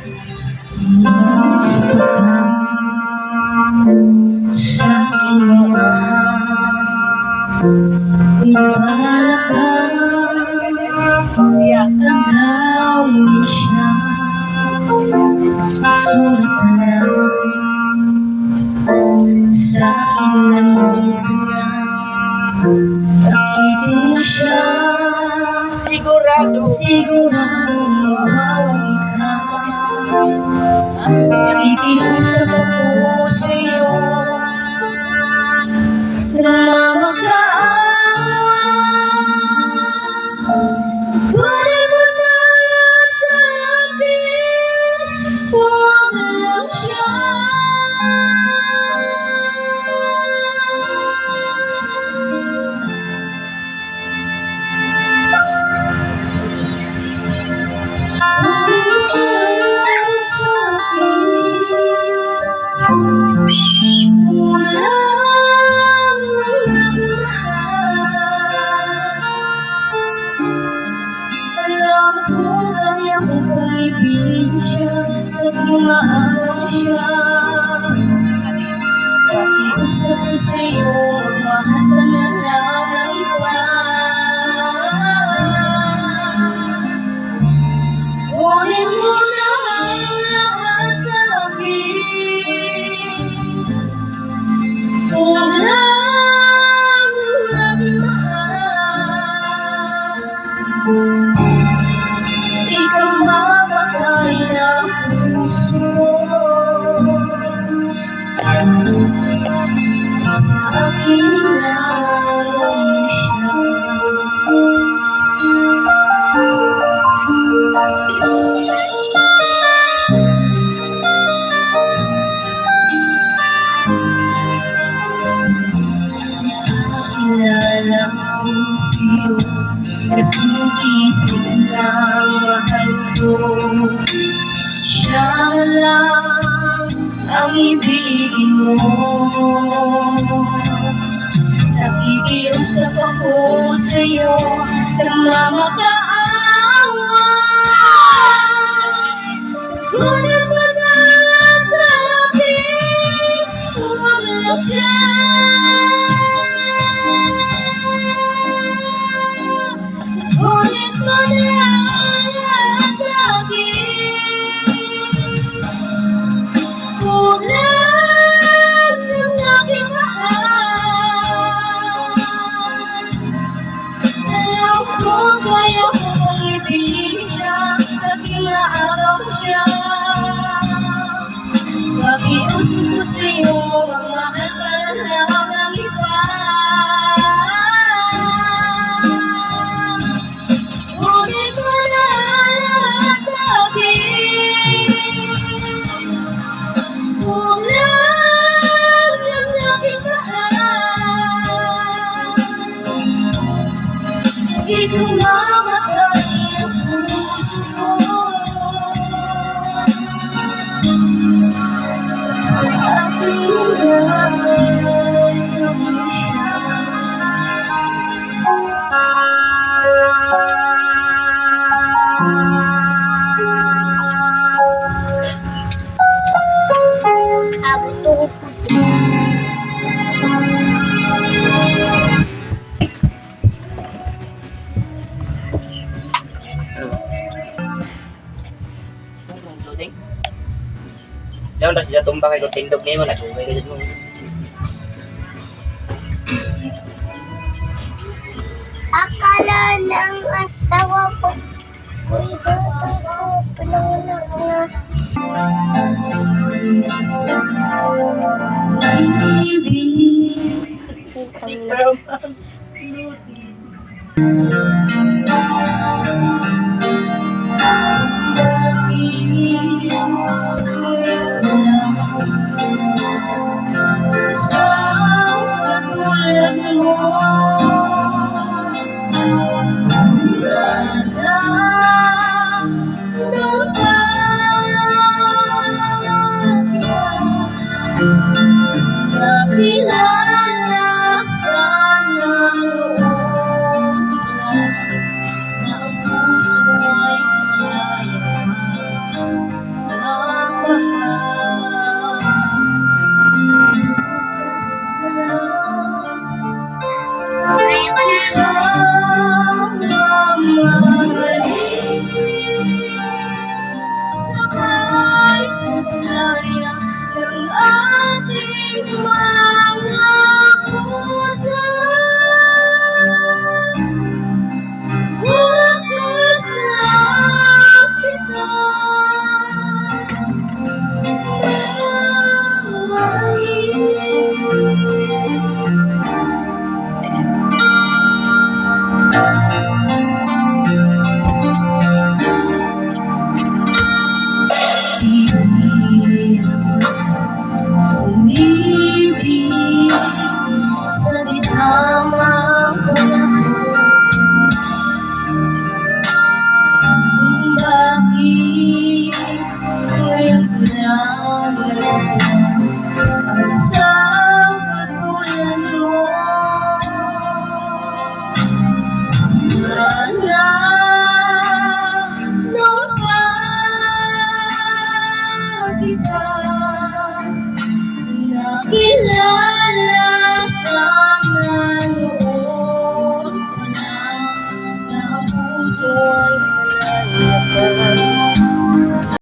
Sigurado. Siguradong mawawalan ka Nakikiusap ako sa'yo Alam ko kaya ko kung ibig siya Sabihin maaraw siya. Pakiusap ko sa'yo Magmahal ka na lang Sa akin lang siya Kilala ko sa'yo Kasi isip lang mahal ko Siya lang ang ibigin mo Nakikiusap ako sa'yo Nagmamakaawa Pakiusap ko sa'yo Ang mahal Daon ra siya tumba kay tindog nimo na dugay ka mo. Akala ng asawa ko. Uy, dito ko. Pinanganak na. Baby Kitang 舍得